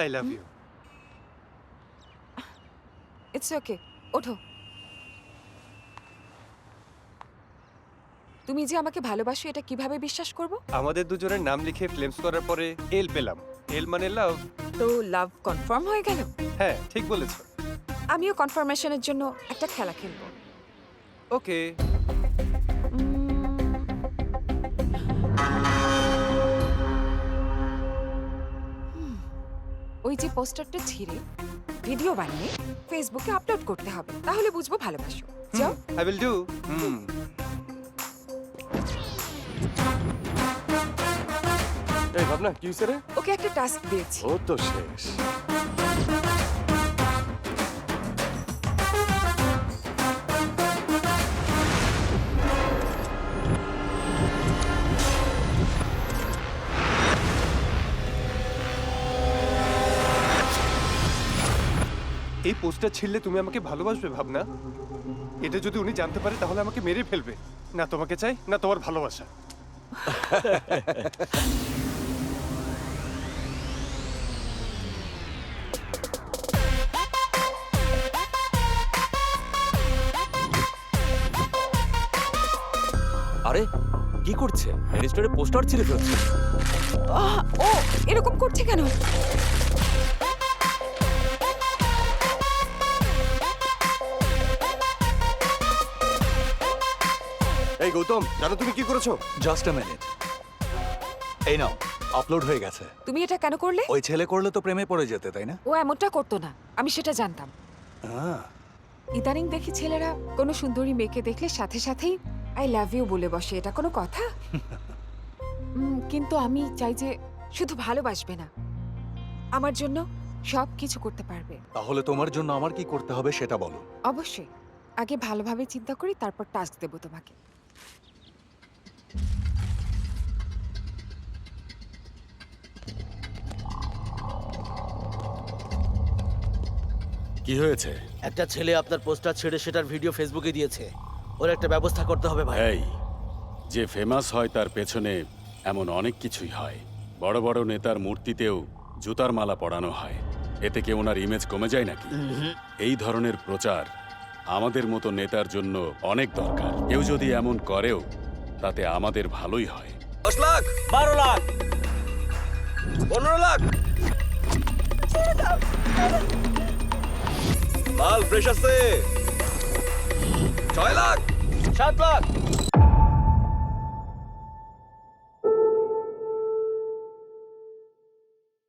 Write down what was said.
I love you. It's okay ওঠো। তুমি যে আমাকে ভালোবাসো এটা কীভাবে বিশ্বাস করব? আমাদের দুজনের নাম লিখে ফ্লেমস করার পরে এল পেলাম। এল মানে লাভ তো লাভ কনফার্ম হয়ে গেল? হ্যাঁ ঠিক বলেছ। আমিও কনফার্মেশনের জন্য একটা খেলা খেলব। ওকে ওই যে পোস্টারটা ছিঁড়ে ভিডিও বানিয়ে ফেসবুকে আপলোড করতে হবে। তাহলে বুঝব ভালোবাসো। যাও। I will do hmm. এই ভাবনা কি হয়েছে রে? ওকে একটা টাস্ক দিয়েছি। ও তো শেষ। এই পোস্টটা ছিড়লে তুমি আমাকে ভালোবাসবে ভাবনা। এটা যদি উনি জানতে পারে তাহলে আমাকে মেরে ফেলবে। না তোমাকে চাই না তোমার ভালোবাসা। আরে কি করছে? রেজিস্টারে পোস্টার ছিঁড়ে ফেলছে। ও এরকম করছে কেন? এই গৌতম জানো তুমি কি করেছ? জাস্ট আ মিনিট এই নাও আপলোড হয়ে গেছে। তুমি এটা কেন করলে? ওই ছেলে করলে তো প্রেমে পড়ে যেতে তাই না? ও এমনটা করতো না আমি সেটা জানতাম। আহ, ইদানিং দেখি ছেলেরা কোনো সুন্দরী মেয়েকে দেখলে সাথে সাথেই আই লাভ ইউ বলে বসে এটা কোনো কথা? উম, কিন্তু আমি চাই যে শুধু ভালোবাসবে না আমার জন্য সব কিছু করতে পারবে। তাহলে তোমার জন্য আমার কি করতে হবে সেটা বলো। অবশ্যই আগে ভালোভাবে চিন্তা করি তারপর টাস্ক দেবো তোমাকে। কি হয়েছে? একটা ছেলে আপনার পোস্টার ছেড়ে সেটার ভিডিও ফেসবুকে দিয়েছে। ওর একটা ব্যবস্থা করতে হবে ভাই। এই যে ফেমাস হয় তার পেছনে এমন অনেক কিছুই হয়। বড় বড় নেতার মূর্তিতেও জুতার মালা পরানো হয়। এতে কি ওনার ইমেজ কমে যায় নাকি? এই ধরনের প্রচার আমাদের মতো নেতার জন্য অনেক দরকার। কেউ যদি এমন করেও তাতে আমাদের ভালোই হয়। দশ লাখ, বারো লাখ, পনেরো লাখ। মাল ফ্রেশ আছে। ছয় লাখ, সাত লাখ।